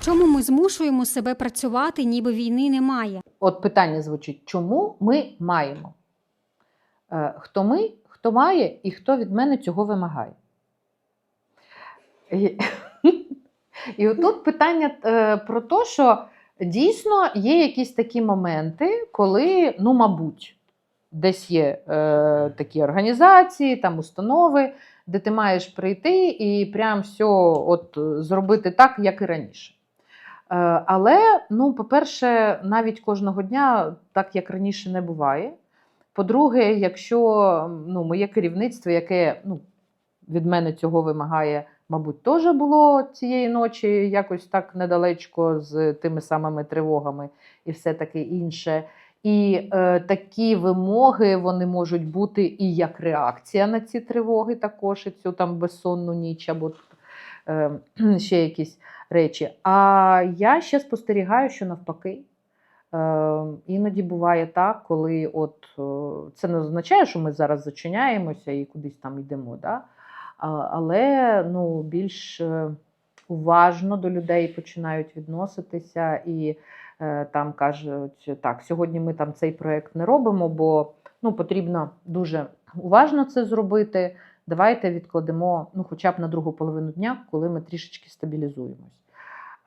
Чому ми змушуємо себе працювати, ніби війни немає? От питання звучить: чому ми маємо? Е, Хто ми, хто має і хто від мене цього вимагає? І, отут питання е, про те, що дійсно є якісь такі моменти, коли, ну, мабуть, десь є е, такі організації, там установи, де ти маєш прийти і прям все от, зробити так, як і раніше. Е, Але, ну, по-перше, навіть кожного дня, так як раніше, не буває. По-друге, якщо ну, моє керівництво, яке ну, від мене цього вимагає, мабуть, теж було цієї ночі якось так недалечко з тими самими тривогами і все таке інше. І е, такі вимоги вони можуть бути і як реакція на ці тривоги, також і цю там безсонну ніч або е, ще якісь речі. А я ще спостерігаю, що навпаки. Е, іноді буває так, коли от е, це не означає, що ми зараз зачиняємося і кудись там йдемо. Да? А, але ну, більш е, уважно до людей починають відноситися і е, там кажуть, так, сьогодні ми там цей проєкт не робимо, бо ну, потрібно дуже уважно це зробити. Давайте відкладемо ну, хоча б на другу половину дня, коли ми трішечки стабілізуємось.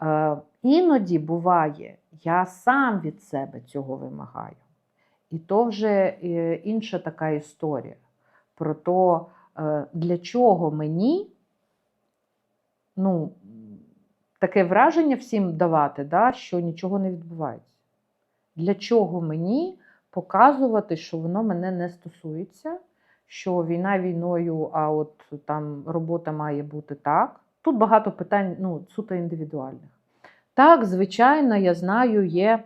Е, іноді буває, я сам від себе цього вимагаю. І то вже е, інша така історія про те, для чого мені ну, таке враження всім давати, да, що нічого не відбувається. Для чого мені показувати, що воно мене не стосується, що війна війною, а от там робота має бути так. Тут багато питань ну, суто індивідуальних. Так, звичайно, я знаю, є,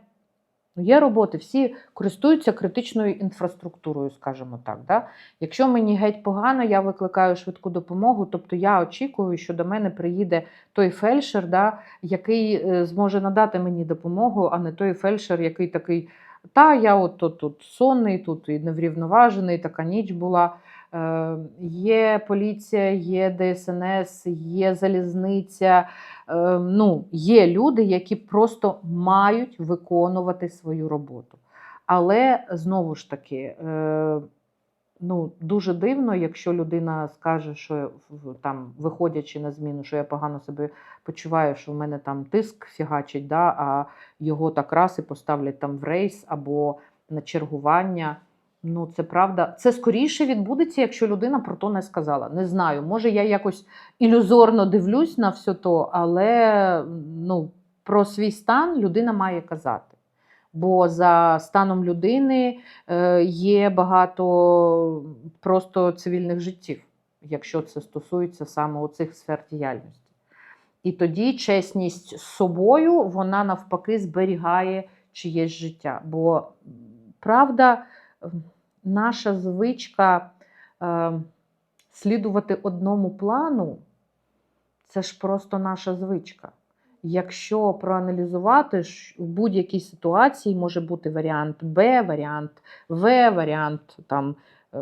є роботи, всі користуються критичною інфраструктурою, скажімо так. Да? Якщо мені геть погано, я викликаю швидку допомогу, тобто я очікую, що до мене приїде той фельдшер, да, який е, зможе надати мені допомогу, а не той фельдшер, який такий. Та я от тут, тут сонний, тут і неврівноважений, така ніч була. Е, є поліція, є ДСНС, є залізниця. Е, ну, є люди, які просто мають виконувати свою роботу. Але знову ж таки, е, ну, дуже дивно, якщо людина скаже, що там, виходячи на зміну, що я погано себе почуваю, що в мене там тиск фігачить, да, а його так раз і поставлять там в рейс або на чергування. Ну, це правда. Це скоріше відбудеться, якщо людина про то не сказала. Не знаю, може я якось ілюзорно дивлюсь на все то, але ну, про свій стан людина має казати. Бо за станом людини е, є багато просто цивільних життів, якщо це стосується саме оцих сфер діяльності. І тоді чесність з собою, вона навпаки зберігає чиєсь життя. Бо правда, наша звичка е, слідувати одному плану, це ж просто наша звичка. Якщо проаналізувати, в будь-якій ситуації може бути варіант Б, варіант В, варіант там е,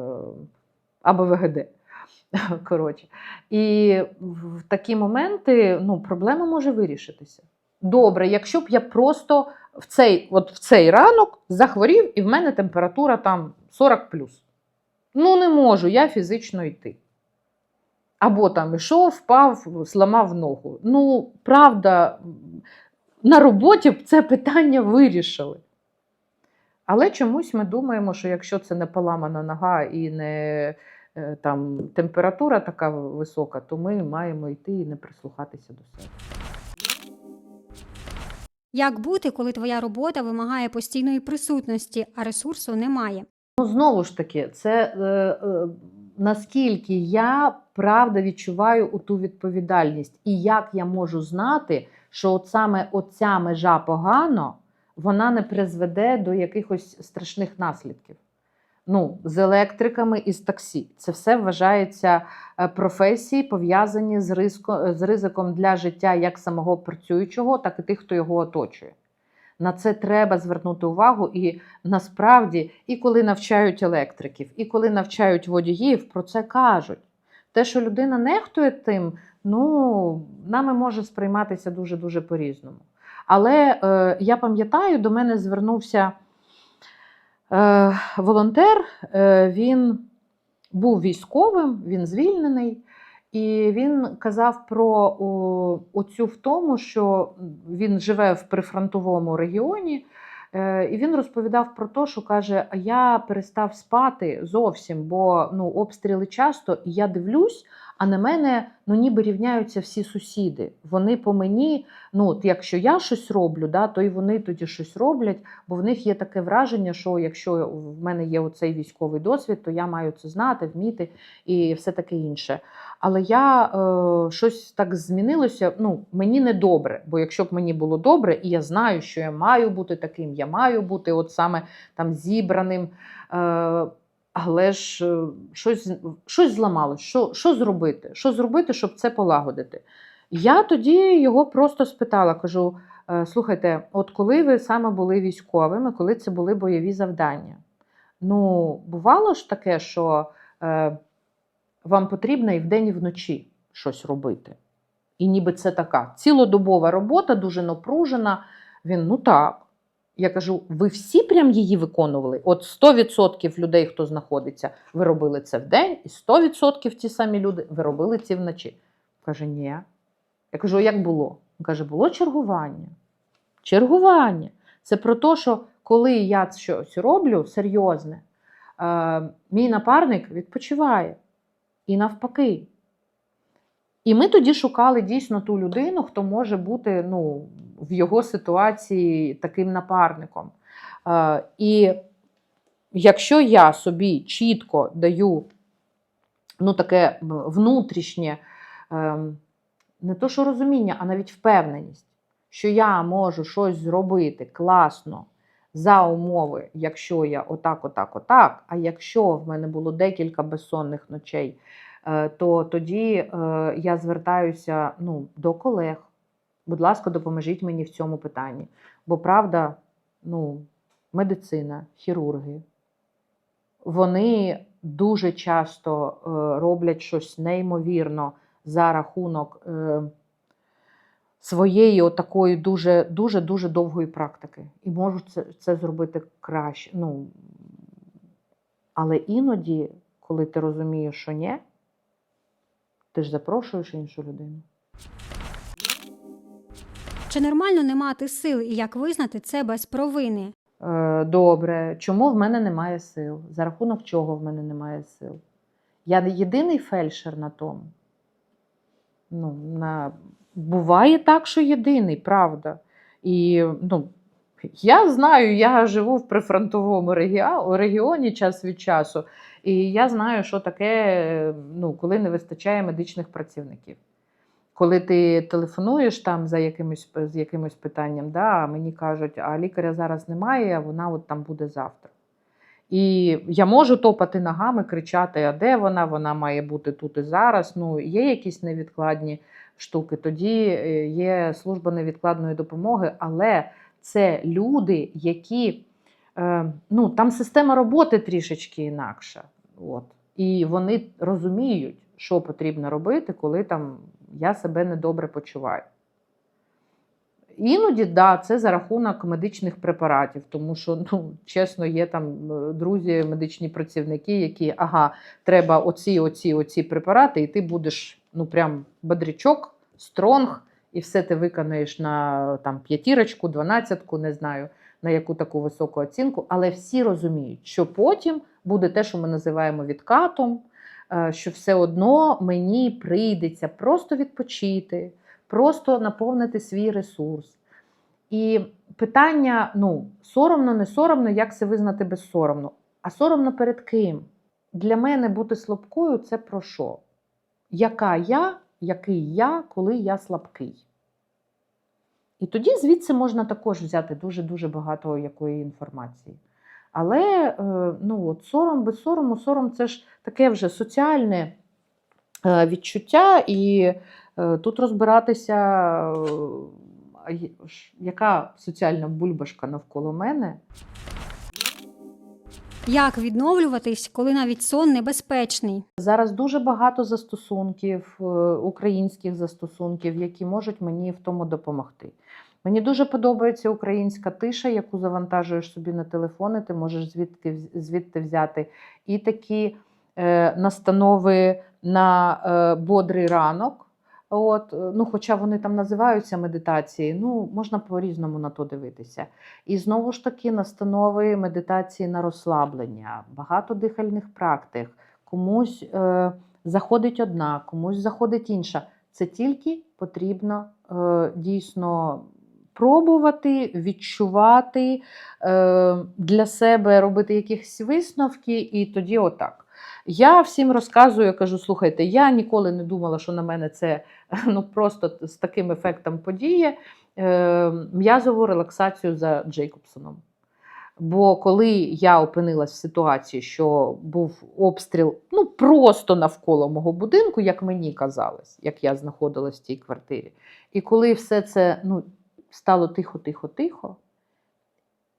або ВГД. Коротше. І в такі моменти ну, проблема може вирішитися. Добре, якщо б я просто в цей, от в цей ранок захворів, і в мене температура там 40 плюс. Ну, не можу я фізично йти. Або там ішов, впав, зламав ногу. Ну, правда, на роботі б це питання вирішили. Але чомусь ми думаємо, що якщо це не поламана нога і не е, там, температура така висока, то ми маємо йти і не прислухатися до себе. Як бути, коли твоя робота вимагає постійної присутності, а ресурсу немає? Ну, знову ж таки, це е, е, наскільки я правда відчуваю ту відповідальність, і як я можу знати, що от саме оця межа погано, вона не призведе до якихось страшних наслідків. Ну, з електриками і з таксі. Це все вважається е, професії, пов'язані з ризиком для життя як самого працюючого, так і тих, хто його оточує. На це треба звернути увагу, і насправді, і коли навчають електриків, і коли навчають водіїв, про це кажуть. Те, що людина нехтує тим, ну, нами може сприйматися дуже-дуже по-різному. Але е, я пам'ятаю, до мене звернувся е, волонтер, е, він був військовим, він звільнений. І він казав про о, оцю втому, що він живе в прифронтовому регіоні, е, і він розповідав про те, що каже: А я перестав спати зовсім, бо ну, обстріли часто, і я дивлюсь, а на мене ну, ніби рівняються всі сусіди. Вони по мені, ну от якщо я щось роблю, да, то і вони тоді щось роблять, бо в них є таке враження, що якщо в мене є оцей військовий досвід, то я маю це знати, вміти і все таке інше. Але я е, щось так змінилося. Ну, мені не добре, бо якщо б мені було добре, і я знаю, що я маю бути таким, я маю бути от саме там зібраним. Е, але ж е, щось, щось зламалось. Що, що зробити? Що зробити, щоб це полагодити? Я тоді його просто спитала, кажу: «Е, слухайте, от коли ви саме були військовими, коли це були бойові завдання? Ну, бувало ж таке, що е, вам потрібно і вдень, і вночі щось робити. І ніби це така цілодобова робота, дуже напружена. Він, ну так. Я кажу, ви всі прям її виконували? От 100% людей, хто знаходиться, ви робили це вдень, і 100% ті самі люди ви робили це вночі. Каже, ні. Я кажу, як було? Він каже, було чергування. Чергування. Це про те, що коли я щось роблю серйозне, е, мій напарник відпочиває. І навпаки. І ми тоді шукали дійсно ту людину, хто може бути ну, в його ситуації таким напарником. Е, і якщо я собі чітко даю ну, таке внутрішнє, е, не то що розуміння, а навіть впевненість, що я можу щось зробити класно за умови, якщо я отак, отак, отак, а якщо в мене було декілька безсонних ночей, то тоді е, я звертаюся ну, до колег. Будь ласка, допоможіть мені в цьому питанні. Бо правда, ну, медицина, хірурги, вони дуже часто е, роблять щось неймовірно за рахунок е, своєї отакої дуже дуже дуже довгої практики. І можуть це, це зробити краще. Ну, але іноді, коли ти розумієш, що ні, ти ж запрошуєш іншу людину. Чи нормально не мати сил і як визнати це без провини? Е, Добре, чому в мене немає сил? За рахунок чого в мене немає сил? Я не єдиний фельдшер на тому. Ну, на... Буває так, що єдиний, правда. І ну, я знаю, я живу в прифронтовому регіоні час від часу, і я знаю, що таке, ну, коли не вистачає медичних працівників. Коли ти телефонуєш там за якимось, з якимось питанням, да, а мені кажуть, а лікаря зараз немає, а вона от там буде завтра. І я можу топати ногами, кричати, а де вона? Вона має бути тут і зараз. Ну, є якісь невідкладні штуки. Тоді е, є служба невідкладної допомоги, але це люди, які е, ну, там система роботи трішечки інакша. От. І вони розуміють, що потрібно робити, коли там я себе недобре почуваю. Іноді, да, це за рахунок медичних препаратів, тому що, ну, чесно, є там е, друзі, медичні працівники, які ага, треба оці, оці, оці препарати, і ти будеш ну, прям бодрячок, стронг, і все ти виконаєш на там, п'ятірочку, дванадцятку, не знаю на яку таку високу оцінку, але всі розуміють, що потім буде те, що ми називаємо відкатом, е, що все одно мені прийдеться просто відпочити, просто наповнити свій ресурс. І питання: ну, соромно, не соромно, як це визнати безсоромно? А соромно перед ким? Для мене бути слабкою це про що? Яка я, який я, коли я слабкий? І тоді звідси можна також взяти дуже-дуже багато якої інформації. Але е, ну, от сором без сорому, сором це ж таке вже соціальне е, відчуття, і е, тут розбиратися, яка соціальна бульбашка навколо мене. Як відновлюватись, коли навіть сон небезпечний? Зараз дуже багато застосунків, е, українських застосунків, які можуть мені в тому допомогти. Мені дуже подобається українська тиша, яку завантажуєш собі на телефони, ти можеш звідки, звідти взяти і такі е, настанови на е, бодрий ранок. От, е, ну, хоча вони там називаються медитації, ну, можна по-різному на то дивитися. І знову ж таки настанови медитації на розслаблення, багато дихальних практик. Комусь е, заходить одна, комусь заходить інша. Це тільки потрібно е, дійсно пробувати, відчувати е, для себе робити якісь висновки, і тоді отак. Я всім розказую, кажу: слухайте, я ніколи не думала, що на мене це ну, просто з таким ефектом подіє. Е, м'язову релаксацію за Джейкобсоном. Бо коли я опинилась в ситуації, що був обстріл ну, просто навколо мого будинку, як мені казалось, як я знаходилась в тій квартирі, і коли все це ну, стало тихо, тихо, тихо,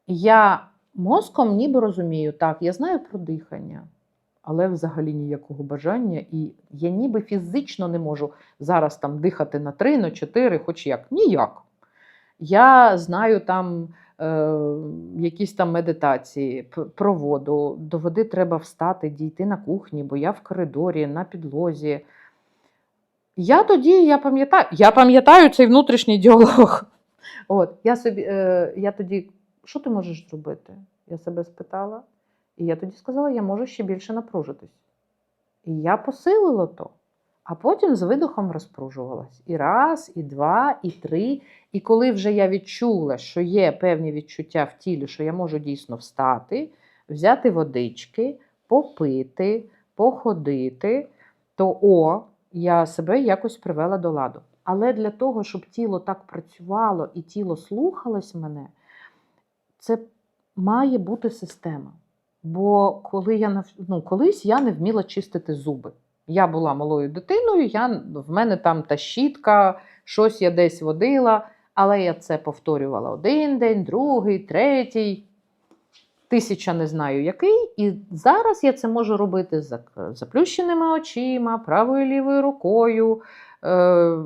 я мозком ніби розумію, так, я знаю про дихання, але взагалі ніякого бажання, і я ніби фізично не можу зараз там дихати на три, на чотири, хоч як. Ніяк. Я знаю там е, якісь там медитації п- про воду. До води треба встати, дійти на кухні, бо я в коридорі, на підлозі. Я тоді, я пам'ятаю, я пам'ятаю цей внутрішній діалог. От, я, собі, е, я тоді, що ти можеш зробити? Я себе спитала. І я тоді сказала, я можу ще більше напружитись. І я посилила то. А потім з видохом розпружувалась. І раз, і два, і три. І коли вже я відчула, що є певні відчуття в тілі, що я можу дійсно встати, взяти водички, попити, походити, то о, я себе якось привела до ладу. Але для того, щоб тіло так працювало і тіло слухалось мене, це має бути система. Бо коли я ну, колись я не вміла чистити зуби. Я була малою дитиною, я, в мене там та щітка, щось я десь водила, але я це повторювала один день, другий, третій, тисяча не знаю який. І зараз я це можу робити з заплющеними очима, правою лівою рукою, е,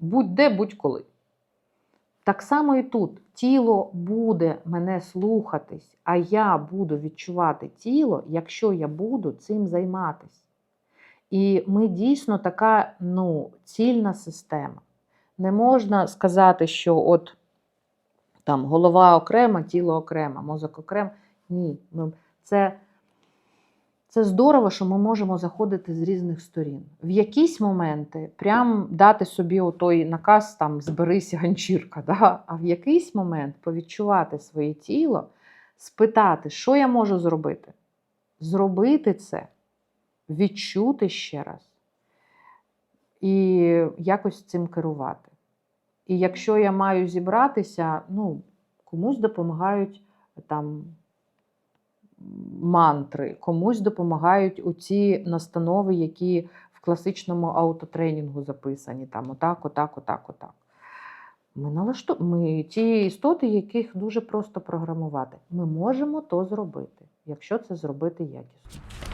будь-де, будь-коли. Так само і тут тіло буде мене слухатись, а я буду відчувати тіло, якщо я буду цим займатися. І ми дійсно така ну, цільна система. Не можна сказати, що от там голова окрема, тіло окремо, мозок окремо. Ні. Це, це здорово, що ми можемо заходити з різних сторін. В якісь моменти прям дати собі отой наказ там зберися ганчірка. Да? А в якийсь момент повідчувати своє тіло, спитати, що я можу зробити. Зробити це, відчути ще раз і якось цим керувати. І якщо я маю зібратися, ну, комусь допомагають там мантри, комусь допомагають оці настанови, які в класичному аутотренінгу записані. Там отак, отак, отак, отак. Ми налашту... ми ті істоти, яких дуже просто програмувати. Ми можемо то зробити, якщо це зробити якісно.